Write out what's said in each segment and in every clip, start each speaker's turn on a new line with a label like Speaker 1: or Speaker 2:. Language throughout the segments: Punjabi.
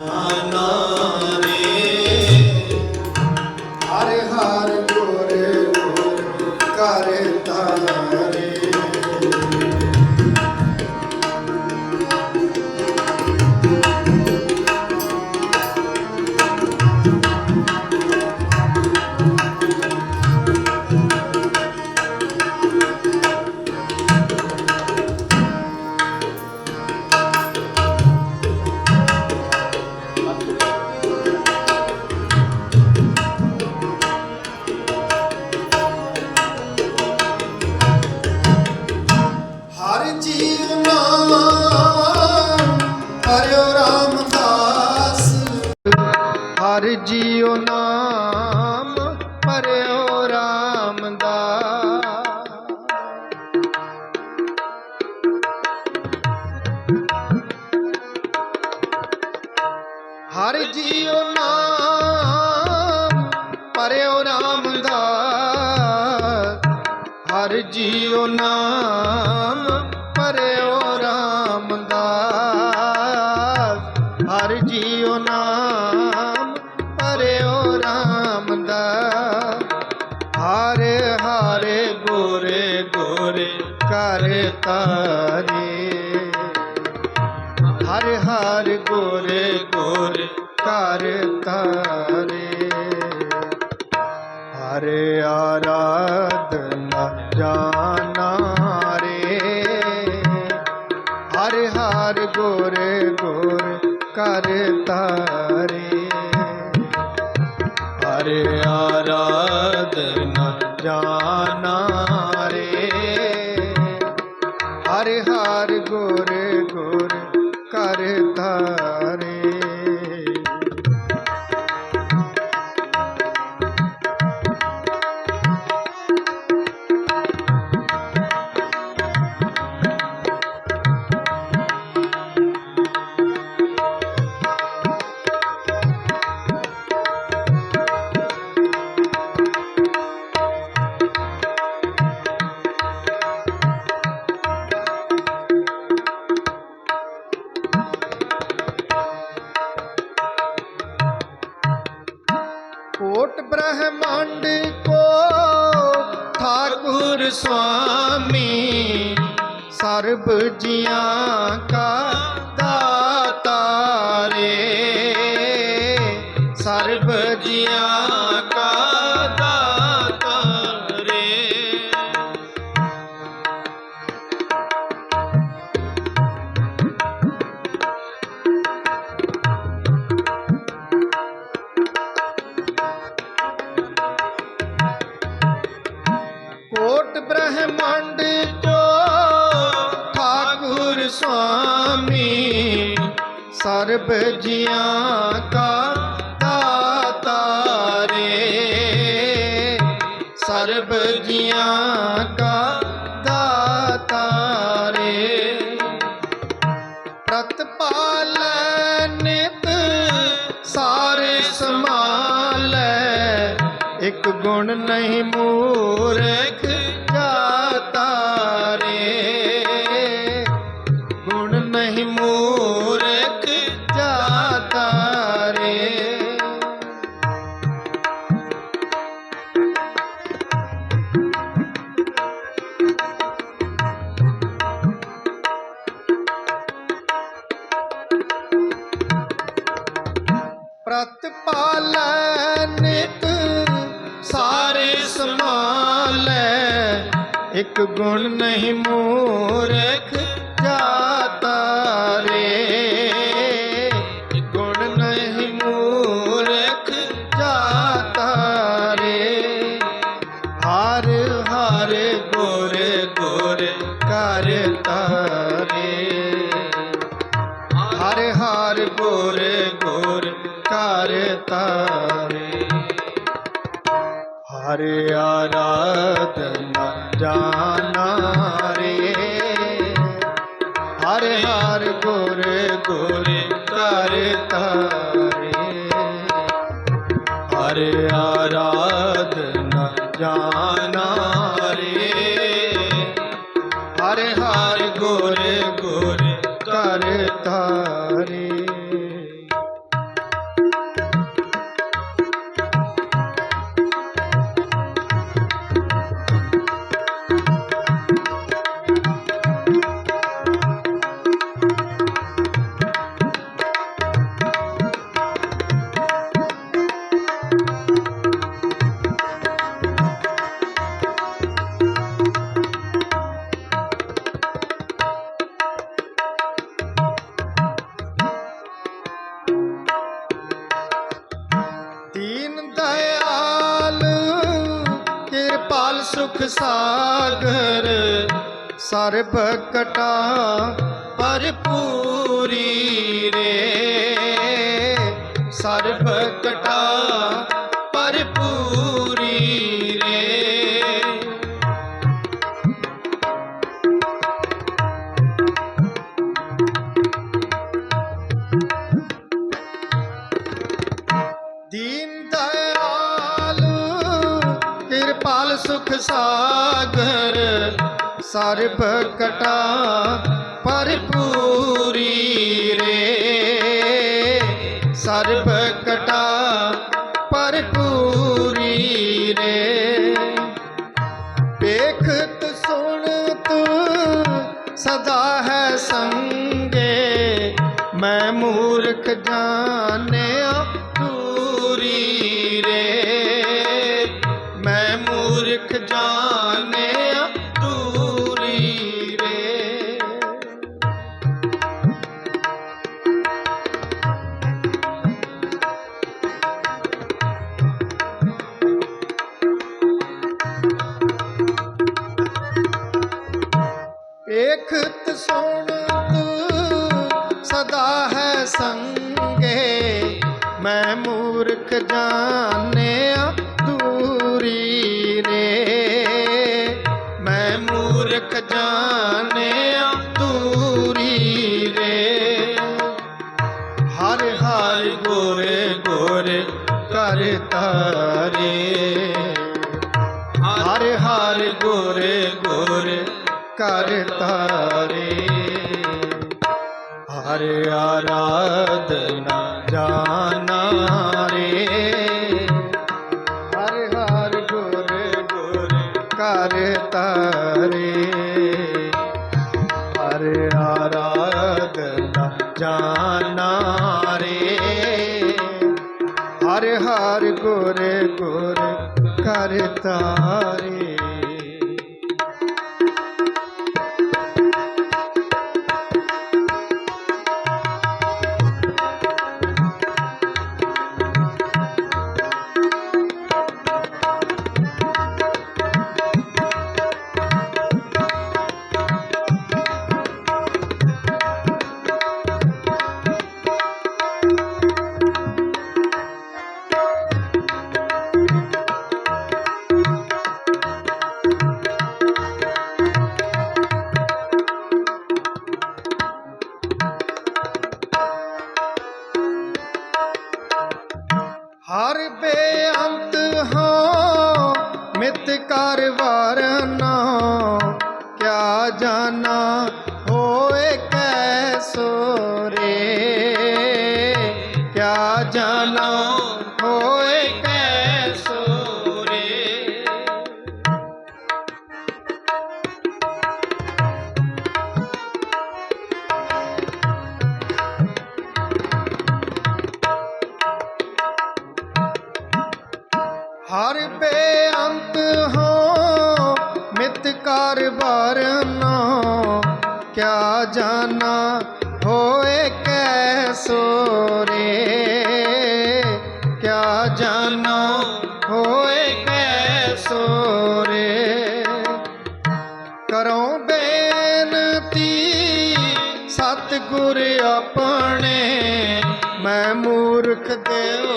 Speaker 1: ਹਰ ਜੀਉ ਨਾਮ ਪਰਿਓ ਰਾਮਦਾਸ। ਹਰ ਜੀਉ ਨਾਮ ਪਰਿਓ ਰਾਮਦਾਸ। ਹਰੇ ਹਰੇ ਗੋਰੇ ਗੋਰੇ ਕਰ ਹਰੇ ਆਰਾਧਨਾ ਜਾਨਾ ਰੇ ਹਰ ਹਰ ਗੋਰੇ ਗੋਰੇ ਕਰ ਤਾਰੇ। ਹਰੇ ਆਰਾਧਨਾ ਜਾਨਾ ਕੋਟ ਬ੍ਰਹਮੰਡ ਕੋ ਠਾਕੁਰ ਸੁਆਮੀ ਸਰਬ ਜੀਆਂ ਕਾ ਦਾਤਾ ਰੇ ਸਰਬ ਬ੍ਰਹਮੰਡ ਜੋ ਠਾਕੁਰ ਸੁਆਮੀ ਸਰਬ ਜੀਆਂ ਕਾ ਗੁਣ ਨਹੀਂ ਮੂਰਖ ਜਾਤਾ ਇੱਕ ਗੁਣ ਨਹੀਂ ਮੂਰਖ ਆਰਾਧਨਾ ਰੇ। ਹਰ ਹਰ ਗੁਰ ਗੁਰ ਕਰ ਤਾਰੇ। ਹਰ ਆਰਾਧਨਾ ਜਾਨਾ ਸਰਬ ਕਟਾ ਪਰਪੂਰੀ ਰੇ। ਸਰਬ ਕਟਾ ਪਰਪੂਰੀ ਰੇ। ਦੀਨ ਦਇਆਲ ਕਿਰਪਾਲ ਸੁਖ ਸਾ ਸਰਬ ਕਟਾ ਪਰਪੂਰੀ ਰੇ। ਸਰਬ ਕਟਾ ਪਰਪੂਰੀ ਰੇ। ਵੇਖਤ ਤੂੰ ਸਦਾ ਹੈ ਸੰਗੇ, ਮੈਂ ਮੂਰਖ ਜਾਂ ਜਾਣਾ ਰੇ ਹਰ ਹਰ ਗੁਰ ਗੁਰ ਕਰਤਾਰੇ। জালাম ਜਾਨੋ ਹੋਏ ਕੈ ਸੋਰੇ ਕਰੋ ਬੇਨਤੀ ਸਤਿਗੁਰ ਆਪਣੇ ਮੈਂ ਮੂਰਖ ਦੇਵ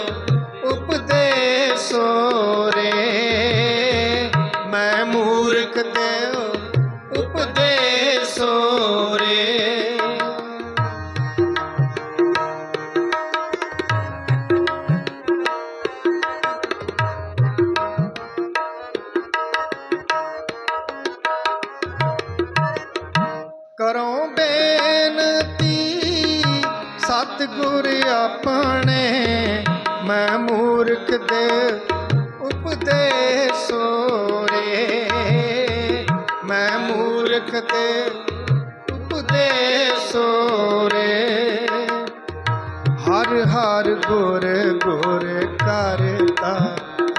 Speaker 1: ਗੁਰ ਕਰਤਾ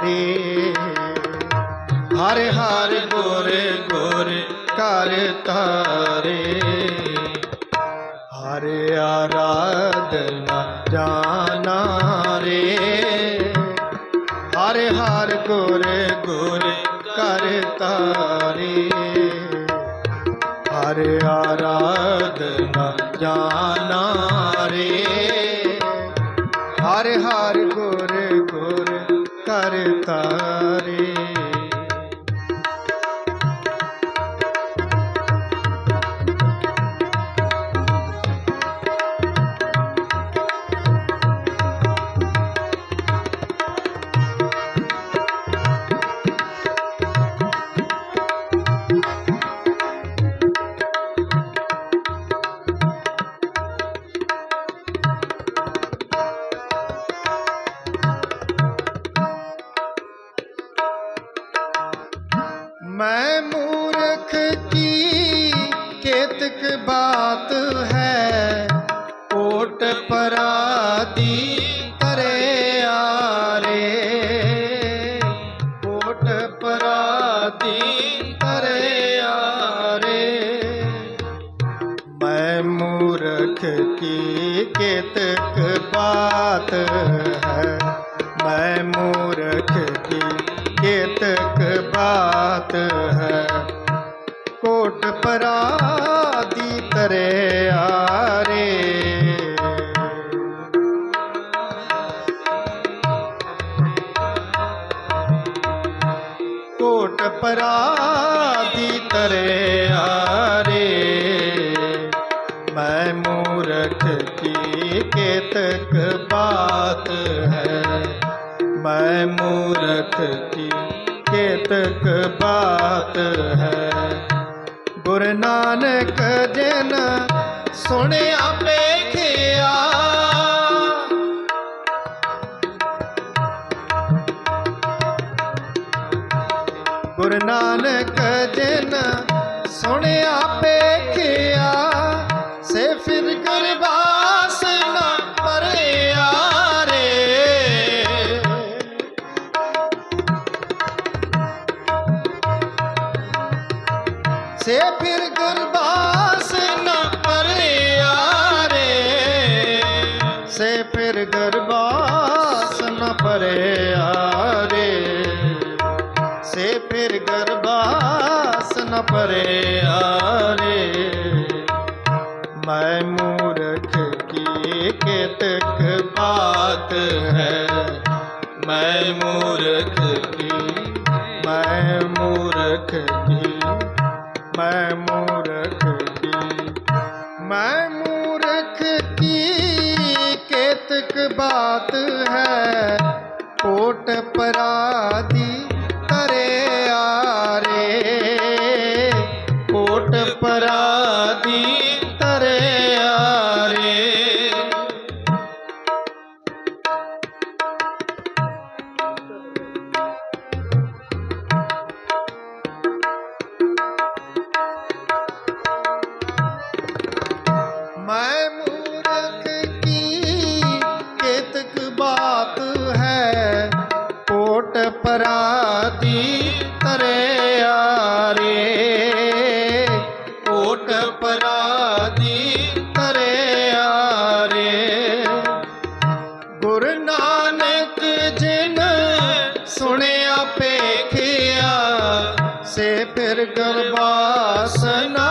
Speaker 1: ਰੇ ਹਰ ਹਰ ਗੁਰ ਗੁਰ ਕਰਤਾ ਰੇ ਹਰ ਆਰਾਧਨਾ ਜਾਣਾ ਰੇ ਹਰ ਹਰ ਗੁਰ ਗੁਰ ਕਰਤਾ ਰੇ ਹਰ ਆਰਾਧਨਾ ਜਾਣਾ ਰੇ ਹਰ ਹਰ मैं ਦਾਤ ਹੈ। ਕੋਟ ਪਰਾਦੀ ਤਰੇ ਆਰੇ। ਕੋਟ ਪਰਾ ਕੇਤਕ ਬਾਤ ਹੈ। ਗੁਰ ਨਾਨਕ ਜਨ ਸੁਣਿਆ ਵੇਖਿਆ। ਗੁਰੂ ਨਾਨਕ ਜਨ ਸੁਣਿਆ ਵੇਖਿਆ। ਸੇ ਫਿਰ ਗੁਰਬਾਸ ਨਾ ਪਰਿਆ ਰੇ ਸੇ ਫਿਰ ਗੁਰਬਾਸ ਨਾ ਪਰਿਆ ਰੇ ਸੇ ਫਿਰ ਗਰਬਾਸ ਨ ਪਰੇ ਆਰੇ ਮੈਂ ਮੂਰਖ ਕੀ ਕੇਤਕ ਬਾਤ ਹੈ? ਮੈਂ ਮੂਰਖ ਕੀ ਮੈਂ ਮੂਰਖ ਕੀ ਮੈਂ ਪਰਾਤੀ ਤਰੇ ਆਰੇ। ਕੋਟ ਪਰਾਦੀ ਤਰੇ ਆਰੇ। ਗੁਰੂ ਨਾਨਕ ਜਿਨ ਸੁਣਿਆ ਪੇਖਿਆ ਸੇ ਫਿਰ ਗਰਬਾਸਨ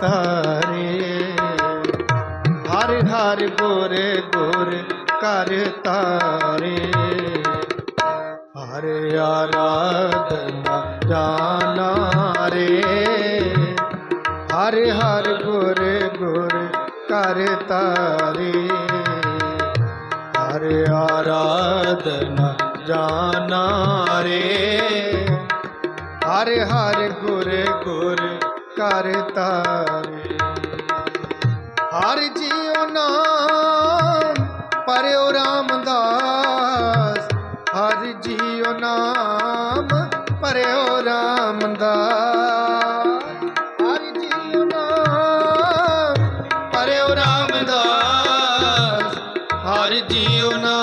Speaker 1: ਤਾਰੇ। ਹਰ ਹਰ ਗੁਰ ਗੁਰ ਕਰ ਤਾਰੇ। ਹਰ ਆਰਾਧਨਾ ਜਾਨਾ ਰੇ ਹਰ ਹਰ ਗੁਰ ਗੁਰ ਕਰ ਤਾਰੇ। ਹਰ ਆਰਾਧਨਾ ਜਾਨਾ ਰੇ ਹਰ ਹਰ ਗੁਰ ਗੁਰ ਕਰ ਤਾਰੇ। ਹਰ ਜੀਉ ਨਾਮ ਪਰਿਓ ਰਾਮਦਾਸ। ਹਰ ਜੀਉ ਨਾਮ ਪਰਿਓ ਰਾਮਦਾਸ। ਹਰ ਜੀਉ ਨਾਮ ਪਰਿਓ ਰਾਮਦਾਸ। ਹਰ ਜੀਉ ਨਾਮ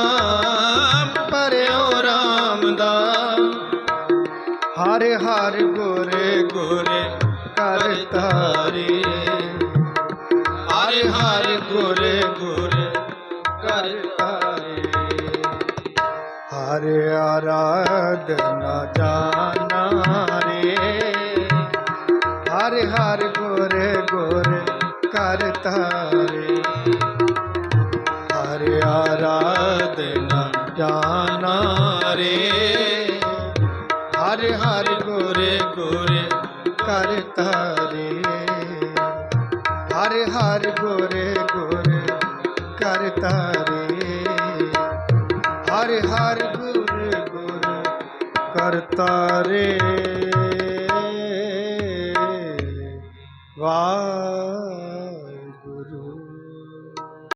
Speaker 1: ਹਰ ਆਰਾਧਨਾ ਜਾਣਾ ਰੇ ਹਰ ਹਰ ਗੁਰ ਗੁਰ ਕਰਤਾ ਰੇ ਹਰ ਆਰਾਧਨਾ ਜਾਣਾ ਰੇ ਹਰ ਹਰ ਗੁਰ ਗੁਰ ਕਰਤਾ ਰੇ ਹਰ ਹਰ তারে